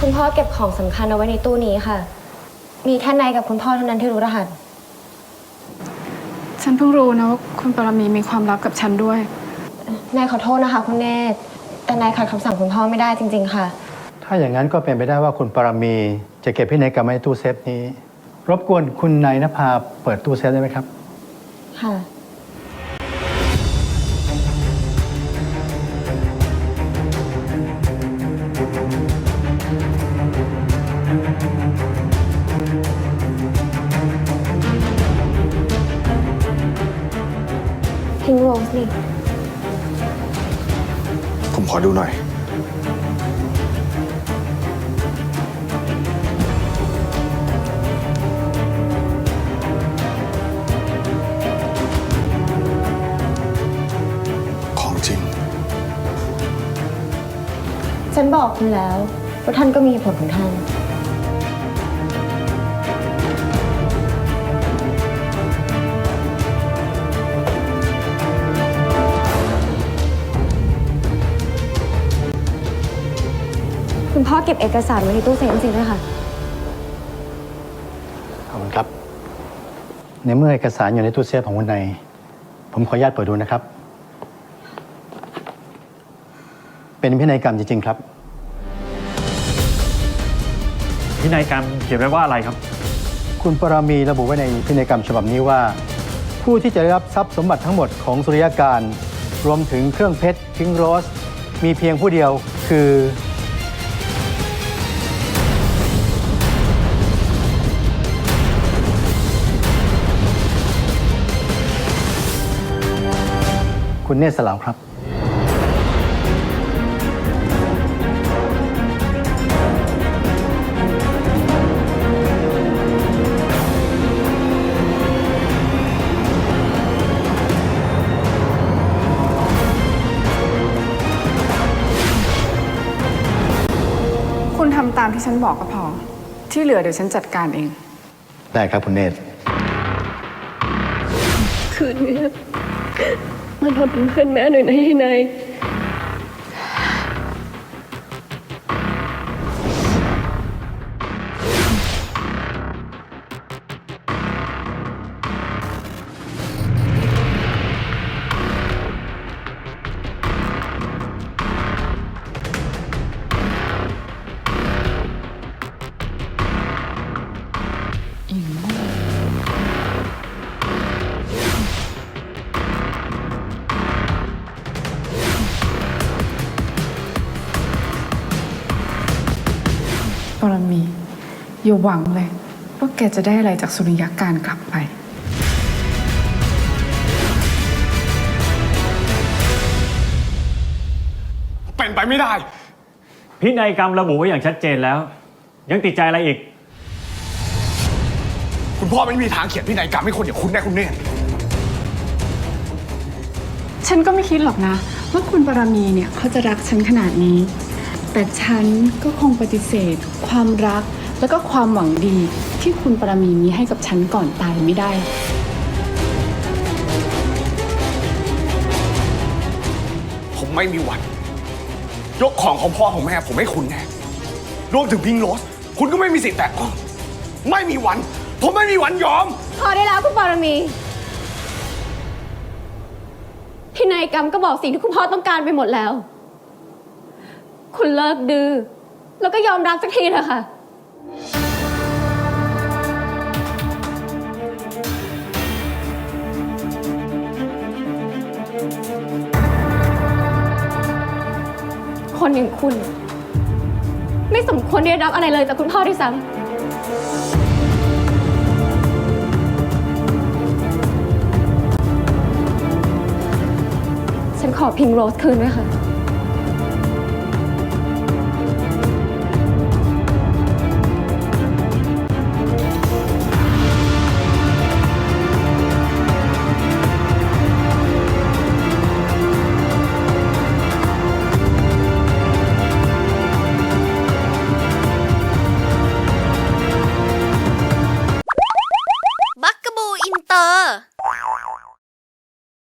คุณพ่อเก็บของสำคัญเอาไว้ในตู้นี้ค่ะ มีแค่นายกับคุณพ่อเท่านั้นที่รู้รหัส ฉันเพิ่งรู้นะว่าคุณปรมีมีความลับกับฉันด้วย นายขอโทษนะคะ คุณเนตรแต่นายขัดคำสั่งคุณพ่อไม่ได้จริง ๆ ค่ะ ถ้าอย่างนั้นก็เป็นไปได้ว่าคุณปรมี จะเก็บพินัยกรรมไว้ในตู้เซฟนี้ รบกวนคุณนายนภาเปิดตู้เซฟได้ไหมครับ ค่ะ พิงโรสนี่ ผมขอดูหน่อย ของจริง ฉันบอกคุณแล้วว่าท่านก็มีเหตุผลของท่าน คุณพ่อเก็บเอกสารไว้ในตู้เซฟจริงๆด้วยค่ะ ขอบคุณครับ ในเมื่อเอกสารอยู่ในตู้เซฟของคุณนายผมขออนุญาตเปิดดูนะครับ เป็นพินัยกรรมจริง ๆ ครับ พินัยกรรมเขียนไว้ว่าอะไรครับ คุณปรามีระบุไว้ในพินัยกรรมฉบับนี้ว่า ผู้ที่จะได้รับทรัพย์สมบัติทั้งหมดของสุริยการ รวมถึงเครื่องเพชรพิงโรส มีเพียงผู้เดียวคือ คุณเนตรสลาวครับ คุณทำตามที่ฉันบอกก็พอ ที่เหลือเดี๋ยวฉันจัดการเอง ได้ครับคุณเนตร คืนนี้ มันมาเป็นเพื่อนแม่หน่อยนะยายนายปรมี อย่าหวังเลย ว่าแกจะได้อะไรจากสุริยการกลับไป เป็นไปไม่ได้ พินัยกรรมระบุไว้อย่างชัดเจนแล้ว ยังติดใจอะไรอีก คุณพ่อไม่มีทางเขียนพินัยกรรมให้คนอย่างคุณแน่คุณเนี่ยฉันก็ไม่คิดหรอกนะ ว่าคุณปรมีเนี่ยเขาจะรักฉันขนาดนี้ แต่ฉันก็คงปฏิเสธ ความรักแล้วก็ความหวังดีที่คุณปรมีมีให้กับฉันก่อนตายไม่ได้ ผมไม่มีวัน ยกของของพ่อของแม่ผมให้คุณแน่รวมถึงพิงโรส คุณก็ไม่มีสิทธิ์แตะต้องไม่มีวัน ผมไม่มีวันยอม พอได้แล้วคุณปรมี พินัยกรรมก็บอกสิ่งที่คุณพ่อต้องการไปหมดแล้ว คุณเลิกดื้อแล้วก็ยอมรับสักทีเถอะค่ะ คนอย่างคุณ ไม่สมควรได้รับอะไรเลยจากคุณพ่อด้วยซ้ำฉันขอพิงโรสคืนด้วยค่ะ